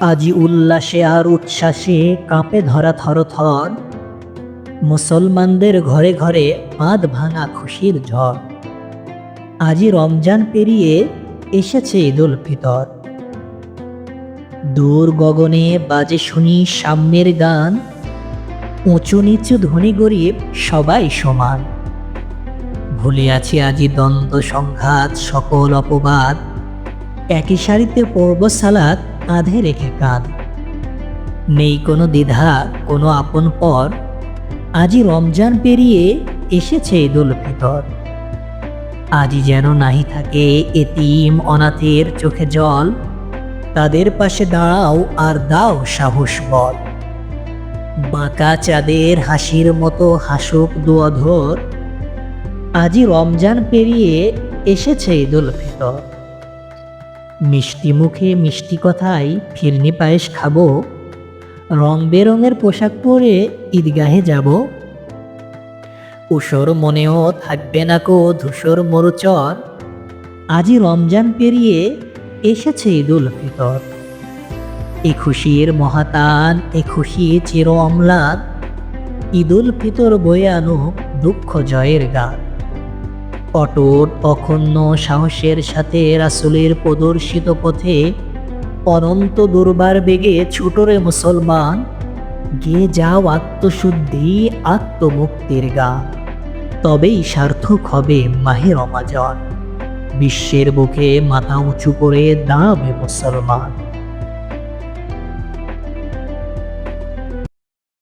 আজি উল্লাসে আর উচ্ছ্বাসে কাঁপে ধরা থরথর মুসলমানদের ঘরে ঘরে বাঁধ ভাঙা খুশির ঝড়। আজি রমজান পেরিয়ে এসেছে ঈদুল ফিতর। দূর গগনে বাজে শুনি সাম্যের গান। উঁচু নিচু ধনী গরিব সবাই সমান। ভুলে আছি আজি দ্বন্দ্ব, সংঘাত, সকল অপবাদ। একই সারিতে পর্ব সালাদ কাঁধে রেখে কাঁধ নেই কোনো দ্বিধা, কোনো আপন পর, আজি রমজান পেরিয়ে এসেছে ঈদুল ফিতর। আজি যেন নাহি থাকে এতিম অনাথের চোখে জল, তাদের পাশে দাঁড়াও আর দাও সাহস বল। বাঁকা চাঁদের হাসির মতো হাসুক দুয়াধর, আজি রমজান পেরিয়ে এসেছে ঈদুল ফিতর। মিষ্টি মুখে মিষ্টি কথায় ফিরনি পায়েস খাব। রং বেরঙের পোশাক পরে ঈদগাহে যাব। উসর মনেও থাকবে না কো ধূসর মরুচর। আজি রমজান পেরিয়ে এসেছে ঈদুল ফিতর। এ খুশির মহাতান, এ খুশি চির অম্লান ঈদুল ফিতর বয়ে আনুক দুঃখ জয়ের গান অটুট অখণ্ড সাহসের সাথে রাসুলের প্রদর্শিত পথে অনন্ত দুর্বার বেগে ছুটরে মুসলমান, গে যাও আত্মশুদ্ধি, আত্মমুক্তির গা। তবেই সার্থক হবে মাহে রমাজন। বিশ্বের বুকে মাথা উঁচু করে দাঁড়াবে মুসলমান।